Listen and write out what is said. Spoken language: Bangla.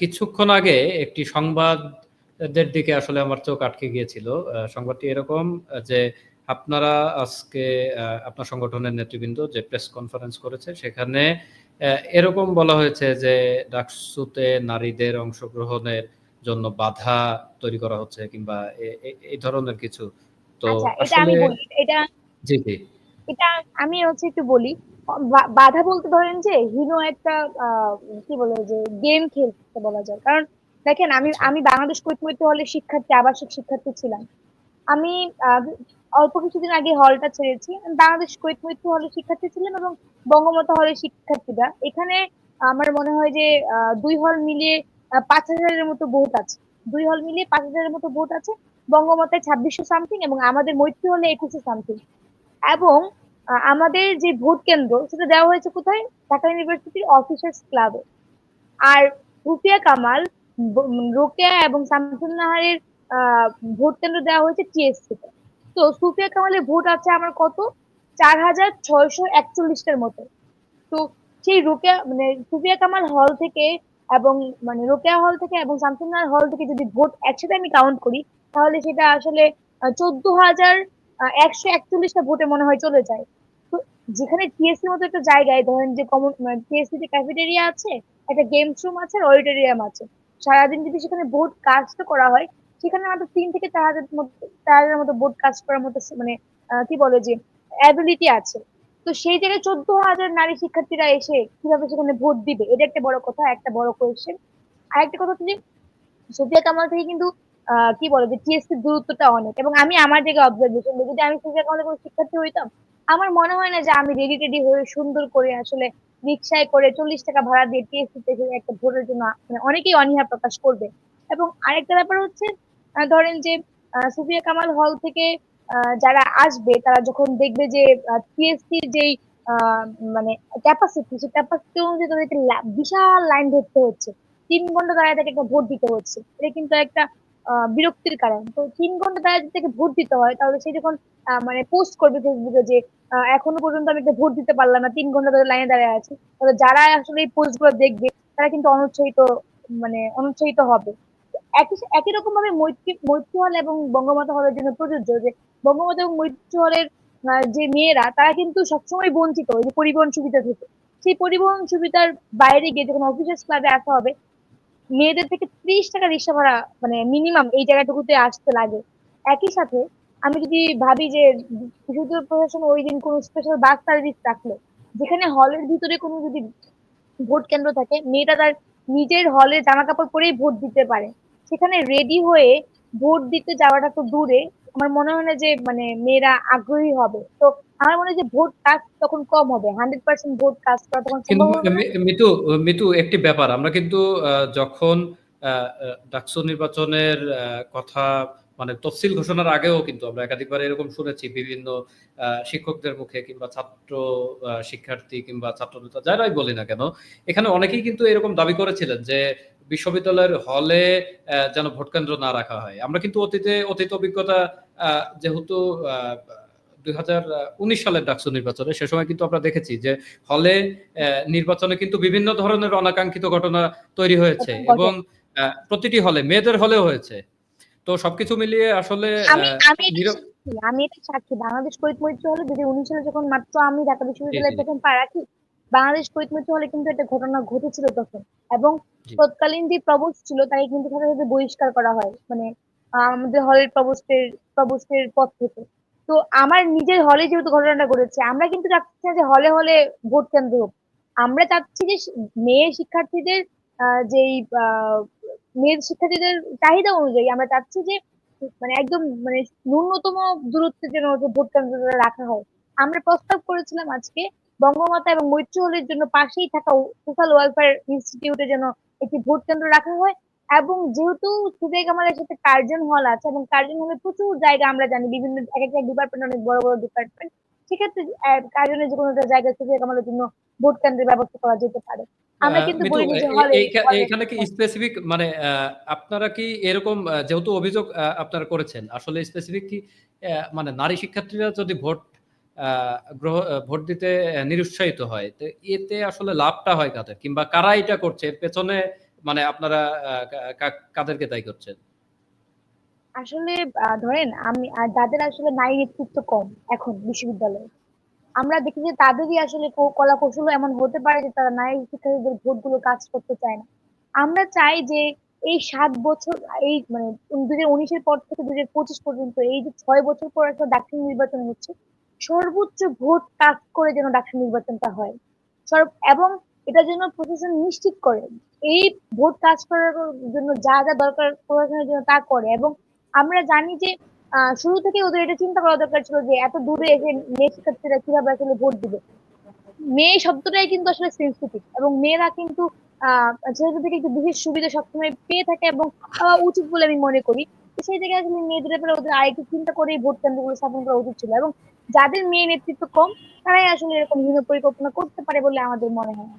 কিছুক্ষণ আগে একটি সংবাদের দিকে আসলে আমার চোখ আটকে গিয়েছিল। সংবাদটি এরকম যে আপনারা আজকে আপনার সংগঠনের নেতৃবৃন্দ যে প্রেস কনফারেন্স করেছে সেখানে এরকম বলা হয়েছে যে ডাকসুতে নারীদের অংশগ্রহণের জন্য বাধা তৈরি করা হচ্ছে কিংবা এই ধরনের কিছু। তো আচ্ছা এটা আমি বলি এটা জি জি। এটা আমি হচ্ছে একটু বলি বাধা বলতে ধরেন যে হীন একটা কি বলে যে গেম খেলতে বলা যায়। কারণ দেখেন আমি আচ্ছা। আমি বাংলাদেশ কৈতমৈত্য হলে শিক্ষার্থী আবাসিক শিক্ষার্থী ছিলাম। আমি অল্প কিছুদিন আগে হলটা ছেড়েছি। বাংলাদেশ কৈতমৈত্য হলে শিক্ষার্থী ছিলাম এবং বঙ্গমাতা হলে শিক্ষার্থীরা। এখানে আমার মনে হয় যে আহ, দুই হল মিলিয়ে পাঁচ হাজারের মতো ভোট আছে। দুই হল মিলিয়ে পাঁচ হাজারের মতো ভোট আছে। বঙ্গমাতায় ছাব্বিশশো সামথিং এবং আমাদের মৈত্রী হলে একুশশো সামথিং এবং আমাদের যে ভোট কেন্দ্র, সেটা দেওয়া হয়েছে কোথায়? ঢাকা ইউনিভার্সিটির অফিসার্স ক্লাবে আর রুফিয়া কামাল রোকেয়া এবং শামসুন নাহারের ভোট কেন্দ্র দেওয়া হয়েছে টিএসসি তে। তো সুফিয়া কামালের ভোট আছে আমার কত? চার হাজার ছয়শো একচল্লিশটার মতো। তো সেই রোকেয়া মানে সুফিয়া কামাল হল থেকে এবং মানে রোকেয়া হল থেকে এবং শামসুন্নার হল থেকে যদি ভোট একসাথে আমি কাউন্ট করি, তাহলে সেটা আসলে চোদ্দ হাজার একশো একচল্লিশটা ভোটে মনে হয় চলে যায়। তো যেখানে টিএসসির মতো একটা জায়গায়, ধরেন যে কমন টিএসসি তে ক্যাফেটেরিয়া আছে, একটা গেমস রুম আছে আর অডিটোরিয়াম আছে। সারাদিন যদি সেখানে ভোট কাস্ট করা হয়, সেখানে মাত্র তিন থেকে চার হাজার চার হাজারের মতো ভোট কাস্ট করার মতো মানে কি বলে যে অ্যাবিলিটি আছে। তো সেই জায়গায় চোদ্দ হাজার নারী শিক্ষার্থীরা এসে কীভাবে সেখানে ভোট দিবে? এটা একটা বড় কথা, একটা বড় কোয়েশ্চেন আরেকটা কথা হচ্ছে যে, সোফিয়া কামাল থেকে কিন্তু কি বলে যে টিএসসির দূরত্বটা অনেক। এবং আমি আমার জায়গায় অবজারভেশন যদি আমি সোফিয়া কামালের কোনো শিক্ষার্থী হইতাম, আমার মনে হয় না যে আমি রেডি টেডি হয়ে সুন্দর করে আসলে রিক্সায় করে চল্লিশ টাকা ভাড়া দিয়ে টিএসসি তে একটা ভোটের জন্য মানে অনেকেই অনীহা প্রকাশ করবে। এবং আরেকটা ব্যাপার হচ্ছে ধরেন যে সুফিয়া কামাল হল থেকে যারা আসবে, তারা যখন দেখবে যে টিএসসির যেই মানে ক্যাপাসিটি সেই ক্যাপাসিটি অনুযায়ী তাদেরকে বিশাল লাইন ধরতে হচ্ছে। তিন ঘণ্টা দাঁড়িয়ে তাকে একটা ভোট দিতে হচ্ছে। এটা কিন্তু একটা বিরক্তির কারণ। তো তিন ঘণ্টা তারা যদি ভোট দিতে হয়, তাহলে সে যখন মানে পোস্ট করবে ফেসবুকে যে এখনও পর্যন্ত আমি একটা ভোট দিতে পারলাম না, তিন ঘণ্টা ধরে লাইনে দাঁড়িয়ে আছি, তাহলে যারা আসলে এই পোস্টগুলো দেখবে, তারা কিন্তু অনুৎসাহিত মানে অনুৎসাহিত হবে। একই একই রকম ভাবে মৈত্রী মৈত্রী হল এবং বঙ্গমাতা হলের জন্য প্রযোজ্য যে, বঙ্গমাতা এবং মৈত্রী হলের যে মেয়েরা, তারা কিন্তু সবসময় বঞ্চিত ওই যে পরিবহন সুবিধা থেকে। সেই পরিবহন সুবিধার বাইরে গিয়ে যখন অফিসার্স ক্লাবে আসা হবে মেয়েদের থেকে ত্রিশ টাকা রিক্সা ভাড়া মানে মিনিমাম এই জায়গাটুকুতে আসতে লাগে। একই সাথে আমি যদি ভাবি যে শিশু প্রশাসন ওই দিন কোনো স্পেশাল বাস সার্ভিস রাখল, যেখানে হলের ভিতরে কোনো যদি ভোট কেন্দ্র থাকে, মেয়েটা তার নিজের হলে জামা কাপড় পরেই ভোট দিতে পারে। সেখানে রেডি হয়ে ভোট দিতে যাওয়াটা তো দূরে। আমার মনে হয় না যে মানে মেয়েরা আগ্রহী হবে। তো আমার মনে হয় যে ভোট কাস্ট তখন কম হবে হান্ড্রেড পার্সেন্ট ভোট কাস্ট করা তখন মিতু মিতু একটি ব্যাপার আমরা কিন্তু যখন ডাকসু নির্বাচনের কথা মানে তফসিল ঘোষণার আগেও কিন্তু আমরা একাধিকবার এরকম শুনেছি বিভিন্ন শিক্ষকদের মুখে কিংবা ছাত্র শিক্ষার্থী কিংবা ছাত্র নেতা যারাই বলি না কেন এখানে অনেকেই কিন্তু এরকম দাবি করেছিলেন যে বিশ্ববিদ্যালয়ের হলে যেন ভোট কেন্দ্র না রাখা হয়। আমরা কিন্তু অতীতে অতীত অভিজ্ঞতা আহ, যেহেতু দুই হাজার উনিশ সালের ডাকসু নির্বাচনে সে সময় কিন্তু আমরা দেখেছি যে হলে আহ, নির্বাচনে কিন্তু বিভিন্ন ধরনের অনাকাঙ্ক্ষিত ঘটনা তৈরি হয়েছে এবং আহ, প্রতিটি হলে মেয়েদের হলেও হয়েছে। তো সবকিছু মিলিয়ে আসলে আমি এটা সাক্ষী, আমি এটা সাক্ষী। বাংলাদেশ কৈত মৈত্রী হলে যদি উনিশ সালে যখন মাত্র আমি ঢাকা বিশ্ববিদ্যালয়ে। প্রথম পা রাখি বাংলাদেশ কৈত মৈত্রী হলে কিন্তু একটা ঘটনা ঘটেছিল তখন। এবং তৎকালীন যে প্রবোস্ট ছিল তাকে কিন্তু সাথে সাথে বহিষ্কার করা হয়। মানে আমাদের হলের প্রবোস্টের প্রবোস্টের পদ থেকে। তো আমার নিজের হলে যেহেতু ঘটনাটা ঘটেছে, আমরা কিন্তু চাচ্ছি না যে হলে হলে ভোট কেন্দ্র হোক। আমরা চাচ্ছি যে মেয়ে শিক্ষার্থীদের যেই মেয়ে শিক্ষার্থীদের চাহিদা অনুযায়ী আমরা চাচ্ছি যে মানে একদম মানে ন্যূনতম দূরত্বে যেন যে ভোট কেন্দ্রটা রাখা হয়। আমরা প্রস্তাব করেছিলাম আজকে বঙ্গমাতা এবং মৈত্রী হলের জন্য পাশেই থাকা সোশ্যাল ওয়েলফেয়ার ইনস্টিটিউটে যেন একটি ভোট কেন্দ্র রাখা হয়। এবং যেহেতু সুদেগ আমাদের সাথে কার্জন হল আছে এবং কার্জন হলে প্রচুর জায়গা আমরা জানি বিভিন্ন এক একটা ডিপার্টমেন্ট অনেক বড় বড় ডিপার্টমেন্ট সেক্ষেত্রে কার্জনের যে কোনো একটা আমাদের জন্য ভোট কেন্দ্রের ব্যবস্থা করা যেতে পারে। আমরা কিন্তু বলিনি যে হলে এইখা- এইখানে কি স্পেসিফিক মানে আপনারা কি এরকম যেহেতু অভিযোগ আপনারা করেছেন আসলে স্পেসিফিক কি মানে নারী শিক্ষার্থীরা যদি ভোট আহ, গ্রহ ভোট দিতে নিরুৎসাহিত হয় তো এতে আসলে লাভটা হয় কাদের? কিংবা কারা এটা করছে? এর পেছনে মানে আপনারা কাদেরকে দায়ী করছেন? আসলে ধরেন আমি যাদের আসলে নাই নেতৃত্ব কম এখন বিশ্ববিদ্যালয়ে, আমরা দেখি যে তাদেরই আসলে কলা কৌশল এমন হতে পারে যে তারা নারী শিক্ষার্থীদের ভোটগুলো কাজ করতে চায় না। আমরা চাই যে এই সাত বছর, এই মানে দুই হাজার উনিশের পর থেকে দুই হাজার পঁচিশ পর্যন্ত এই যে ছয় বছর পর একটা ডাক্তার নির্বাচন হচ্ছে, সর্বোচ্চ ভোট কাজ করে যেন ডাক্তার নির্বাচনটা হয়। এবং এটা যেন প্রশাসন নিশ্চিত করে। এই ভোট কাজ করার জন্য যা যা দরকার প্রশাসনের জন্য তা করে এবং আমরা জানি যে শুরু থেকে ওদের এটা চিন্তা করা দরকার ছিল যে, এত দূরে এসে মেয়ে শিক্ষার্থীরা কীভাবে আসলে ভোট দিবে? মেয়ে শব্দটাই কিন্তু আসলে সেন্সিটিভ এবং মেয়েরা কিন্তু আহ ছেলেদের থেকে একটু বিশেষ সুবিধা সবসময় পেয়ে থাকে এবং উচিত বলে আমি মনে করি। সেই জায়গায় আসলে মেয়েদের ব্যাপারে ওদের আরেকটু চিন্তা করে ভোট কেন্দ্রগুলো স্থাপন করা উচিত ছিল এবং যাদের মেয়ে নেতৃত্ব কম, তারাই আসলে এরকম হীন পরিকল্পনা করতে পারে বলে আমাদের মনে হয়।